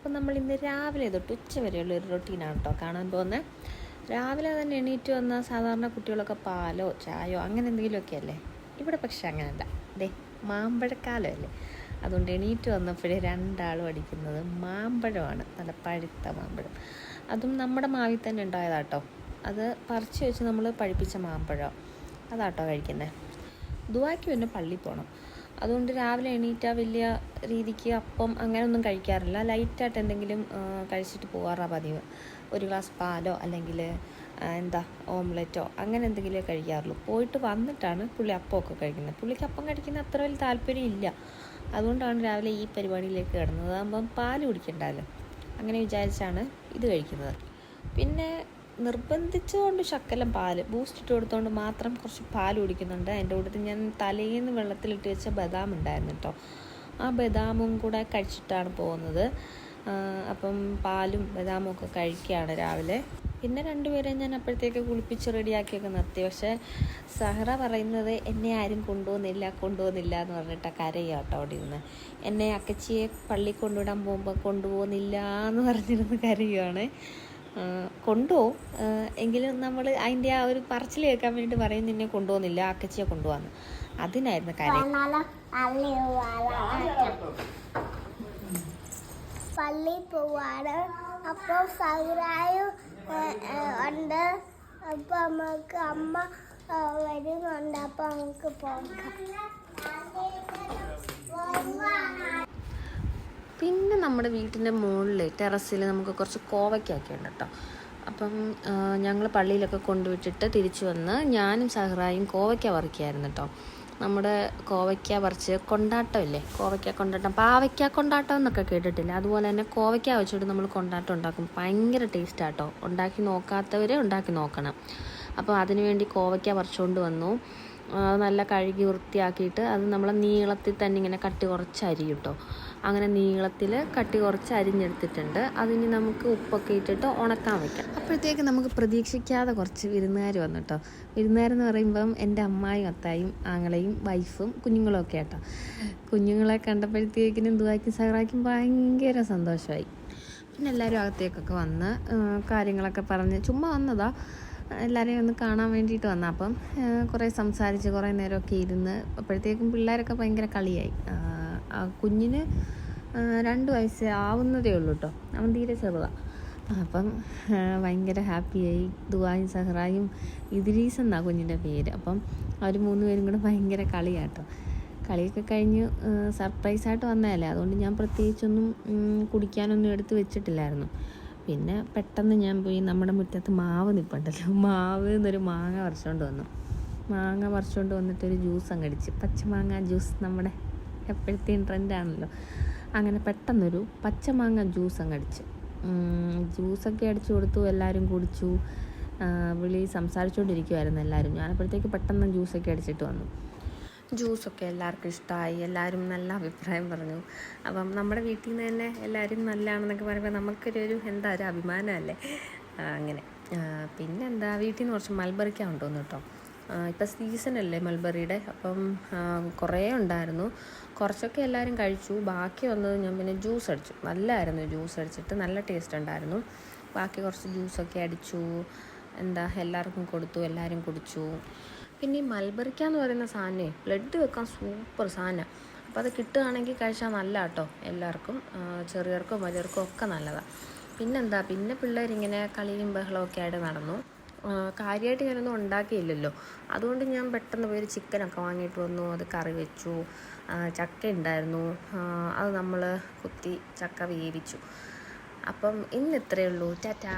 അപ്പം നമ്മൾ ഇന്ന് രാവിലെ തൊട്ട് ഉച്ച വരെയുള്ള ഒരു റൊട്ടീനാണ് കേട്ടോ കാണാൻ പോകുന്നത് രാവിലെ തന്നെ എണീറ്റ് വന്ന സാധാരണ കുട്ടികളൊക്കെ പാലോ ചായയോ അങ്ങനെ എന്തെങ്കിലുമൊക്കെ അല്ലേ? ഇവിടെ പക്ഷെ അങ്ങനെയല്ല ദേ മാമ്പഴക്കാലം അല്ലേ അതുകൊണ്ട് എണീറ്റ് വന്നപ്പോഴേ രണ്ടാളും അടിക്കുന്നത് മാമ്പഴമാണ്. നല്ല പഴുത്ത മാമ്പഴം. അതും നമ്മുടെ മാവിൽ തന്നെ ഉണ്ടായതാട്ടോ. അത് പറിച്ച് വെച്ച് നമ്മൾ പഴുപ്പിച്ച മാമ്പഴം. അതാട്ടോ കഴിക്കുന്നത് ദുവാക്കി പിന്നെ പള്ളി പോകണം അതുകൊണ്ട് രാവിലെ എണീറ്റാൽ വലിയ രീതിക്ക് അപ്പം അങ്ങനെയൊന്നും കഴിക്കാറില്ല. ലൈറ്റായിട്ട് എന്തെങ്കിലും കഴിച്ചിട്ട് പോകാറാണ് പതിവ്. ഒരു ഗ്ലാസ് പാലോ അല്ലെങ്കിൽ എന്താ ഓംലെറ്റോ അങ്ങനെ എന്തെങ്കിലും കഴിക്കാറുള്ളൂ. പോയിട്ട് വന്നിട്ടാണ് പുള്ളി അപ്പമൊക്കെ കഴിക്കുന്നത്. പുള്ളിക്ക് അപ്പം കഴിക്കുന്ന അത്ര വലിയ താല്പര്യം ഇല്ല. അതുകൊണ്ടാണ് രാവിലെ ഈ പരിപാടിയിലേക്ക് കിടന്നത്. അതാകുമ്പം പാൽ കുടിക്കണ്ടല്ലോ. അങ്ങനെ വിചാരിച്ചാണ് ഇത് കഴിക്കുന്നത്. പിന്നെ നിർബന്ധിച്ചുകൊണ്ട് ശക്കലം പാൽ. ബൂസ്റ്റ് ഇട്ട് കൊടുത്തുകൊണ്ട് മാത്രം കുറച്ച് പാൽ കുടിക്കുന്നുണ്ട്. എന്റെ കൂട്ടത്തിൽ ഞാൻ തലേന്ന് വെള്ളത്തിലിട്ട് വെച്ച ബദാം ഉണ്ടായിരുന്നു കേട്ടോ ആ ബദാമും കൂടെ കഴിച്ചിട്ടാണ് പോകുന്നത്. അപ്പം പാലും ബദാമും ഒക്കെ കഴിക്കുകയാണ് രാവിലെ. പിന്നെ രണ്ടുപേരെയും ഞാൻ അപ്പോഴത്തേക്ക് കുളിപ്പിച്ച് റെഡിയാക്കിയൊക്കെ നിർത്തി. പക്ഷേ സഹറ പറയുന്നത് എന്നെ ആരും കൊണ്ടുപോകുന്നില്ല കൊണ്ടുപോകുന്നില്ല എന്ന് പറഞ്ഞിട്ട് കരയുക കേട്ടോ അവിടെ ഇരുന്ന് എന്നെ അക്കച്ചിയെ പള്ളി കൊണ്ടുവിടാൻ പോകുമ്പോൾ കൊണ്ടുപോകുന്നില്ല എന്ന് പറഞ്ഞിരുന്ന് കരയുവാണ്. കൊണ്ടുപോകും എങ്കിലും നമ്മൾ അതിന്റെ ആ ഒരു പറച്ചിൽ കേൾക്കാൻ വേണ്ടിയിട്ട് പറയും നിന്നെ കൊണ്ടുപോകുന്നില്ല അക്കച്ചിയെ കൊണ്ടുപോകാന്ന് അതിനായിരുന്നു കാര്യം. പള്ളി പോവാണ്. അപ്പൊ സൗരായും ഉണ്ട്. അപ്പൊ നമുക്ക് അമ്മ വരുന്നുണ്ട്. അപ്പൊ നമുക്ക് പോകാം. പിന്നെ നമ്മുടെ വീട്ടിന്റെ മുകളിൽ ടെറസിൽ നമുക്ക് കുറച്ച് കോവയ്ക്കൊക്കെ ഉണ്ട് കേട്ടോ അപ്പം ഞങ്ങൾ പള്ളിയിലൊക്കെ കൊണ്ടുവിട്ടിട്ട് തിരിച്ചു വന്ന് ഞാനും സഹറായും കോവയ്ക്ക പറിക്കായിരുന്നു കേട്ടോ നമ്മുടെ കോവയ്ക്ക പറിച്ച് കൊണ്ടാട്ടം ഇല്ലേ? കോവയ്ക്ക കൊണ്ടാട്ടം പാവയ്ക്ക കൊണ്ടാട്ടം എന്നൊക്കെ കേട്ടിട്ടില്ല? അതുപോലെ തന്നെ കോവയ്ക്ക വെച്ചിട്ട് നമ്മൾ കൊണ്ടാട്ടം ഉണ്ടാക്കും. ഭയങ്കര ടേസ്റ്റാട്ടോ ഉണ്ടാക്കി നോക്കാത്തവരെ ഉണ്ടാക്കി നോക്കണം. അപ്പോൾ അതിനുവേണ്ടി കോവയ്ക്ക പറിച്ചുകൊണ്ട് വന്നു. ആ, നല്ല കഴുകി വൃത്തിയാക്കിയിട്ട് അത് നമ്മൾ നീളത്തിൽ തന്നെ ഇങ്ങനെ കട്ടി കുറച്ച് അരി കിട്ടും അങ്ങനെ നീളത്തിൽ കട്ടി കുറച്ച് അരിഞ്ഞെടുത്തിട്ടുണ്ട്. അതിന് നമുക്ക് ഉപ്പൊക്കെ ഇട്ടിട്ട് ഉണക്കാൻ വെക്കാം. അപ്പോഴത്തേക്ക് നമുക്ക് പ്രതീക്ഷിക്കാതെ കുറച്ച് വിരുന്നുകാർ വന്നു കേട്ടോ വിരുന്നുകാരെന്ന് പറയുമ്പം എന്റെ അമ്മായും അത്തായും ആങ്ങളെയും വൈഫും കുഞ്ഞുങ്ങളും ഒക്കെ കുഞ്ഞുങ്ങളെ കണ്ടപ്പോഴത്തേക്കിനും ദുവാക്കും സഹറാക്കും ഭയങ്കര സന്തോഷമായി. പിന്നെ എല്ലാവരും അകത്തേക്കൊക്കെ വന്ന് കാര്യങ്ങളൊക്കെ പറഞ്ഞ് ചുമ്മാ വന്നതാ. എല്ലാവരെയും ഒന്ന് കാണാൻ വേണ്ടിയിട്ട് വന്ന. അപ്പം കുറേ സംസാരിച്ച് കുറേ നേരമൊക്കെ ഇരുന്ന് അപ്പോഴത്തേക്കും പിള്ളേരൊക്കെ ഭയങ്കര കളിയായി. കുഞ്ഞിന് രണ്ട് വയസ്സ് ആവുന്നതേ ഉള്ളൂ കേട്ടോ അവൻ തീരെ ചെറുതാണ് അപ്പം ഭയങ്കര ഹാപ്പിയായി. ദുബായും സഹറായും ഇദ്രീസ് എന്നാണ് കുഞ്ഞിന്റെ പേര്. അപ്പം അവർ മൂന്ന് പേരും കൂടെ ഭയങ്കര കളിയാട്ടോ കളിയൊക്കെ കഴിഞ്ഞ് സർപ്രൈസായിട്ട് വന്നതല്ലേ. അതുകൊണ്ട് ഞാൻ പ്രത്യേകിച്ചൊന്നും കുടിക്കാനൊന്നും എടുത്ത് വെച്ചിട്ടില്ലായിരുന്നു. പിന്നെ പെട്ടെന്ന് ഞാൻ പോയി നമ്മുടെ മുറ്റത്ത് മാവ് നിൽപ്പുണ്ടല്ലോ മാവ് എന്നൊരു മാങ്ങ പറിച്ചുകൊണ്ട് വന്നു. മാങ്ങ പറിച്ചുകൊണ്ട് വന്നിട്ട് ഒരു ജ്യൂസ് അങ്ങടിച്ച് പച്ചമാങ്ങ ജ്യൂസ് നമ്മുടെ എപ്പോഴത്തെയും ട്രെൻഡാണല്ലോ അങ്ങനെ പെട്ടെന്നൊരു പച്ചമാങ്ങ ജ്യൂസ് അങ്ങടിച്ച് ജ്യൂസൊക്കെ അടിച്ചു കൊടുത്തു. എല്ലാവരും കുടിച്ചു. വിളി സംസാരിച്ചുകൊണ്ടിരിക്കുമായിരുന്നു എല്ലാവരും ഞാനപ്പോഴത്തേക്ക് പെട്ടെന്ന് ജ്യൂസൊക്കെ അടിച്ചിട്ട് വന്നു. ജ്യൂസൊക്കെ എല്ലാവർക്കും ഇഷ്ടമായി എല്ലാവരും നല്ല അഭിപ്രായം പറഞ്ഞു. അപ്പം നമ്മുടെ വീട്ടിൽ നിന്ന് തന്നെ എല്ലാവരും നല്ലതാണെന്നൊക്കെ പറയുമ്പോൾ നമുക്കൊരു ഒരു എന്താ ഒരു അഭിമാനമല്ലേ? അങ്ങനെ. പിന്നെന്താ വീട്ടിൽ നിന്ന് കുറച്ച് മൽബറിക്ക ഉണ്ടോന്ന് കേട്ടോ. ഇപ്പം സീസണല്ലേ മൽബറിയുടെ അപ്പം കുറേ ഉണ്ടായിരുന്നു. കുറച്ചൊക്കെ എല്ലാവരും കഴിച്ചു. ബാക്കി വന്നത് ഞാൻ പിന്നെ ജ്യൂസ് അടിച്ചു. നല്ലതായിരുന്നു ജ്യൂസ് അടിച്ചിട്ട് നല്ല ടേസ്റ്റ് ഉണ്ടായിരുന്നു. ബാക്കി കുറച്ച് ജ്യൂസൊക്കെ അടിച്ചു. എന്താ എല്ലാവർക്കും കൊടുത്തു. എല്ലാവരും കുടിച്ചു. പിന്നെ ഈ മൽബറിക്ക എന്ന് പറയുന്ന സാധനമേ ബ്ലഡ് വെക്കാൻ സൂപ്പർ സാധനമാണ് അപ്പോൾ അത് കിട്ടുകയാണെങ്കിൽ കഴിച്ചാൽ നല്ല കേട്ടോ എല്ലാവർക്കും ചെറിയർക്കും വലിയവർക്കും ഒക്കെ നല്ലതാണ് പിന്നെന്താ പിന്നെ പിള്ളേരിങ്ങനെ കളിയും ബഹളമൊക്കെ ആയിട്ട് നടന്നു. കാര്യമായിട്ട് ഞാനൊന്നും ഉണ്ടാക്കിയില്ലല്ലോ. അതുകൊണ്ട് ഞാൻ പെട്ടെന്ന് പോയി ഒരു ചിക്കനൊക്കെ വാങ്ങിയിട്ട് വന്നു അത് കറി വെച്ചു ചക്ക ഉണ്ടായിരുന്നു അത് നമ്മൾ കുത്തി ചക്ക വേവിച്ചു. അപ്പം ഇന്ന് ഇത്രയേ ഉള്ളൂ. ടാറ്റാ.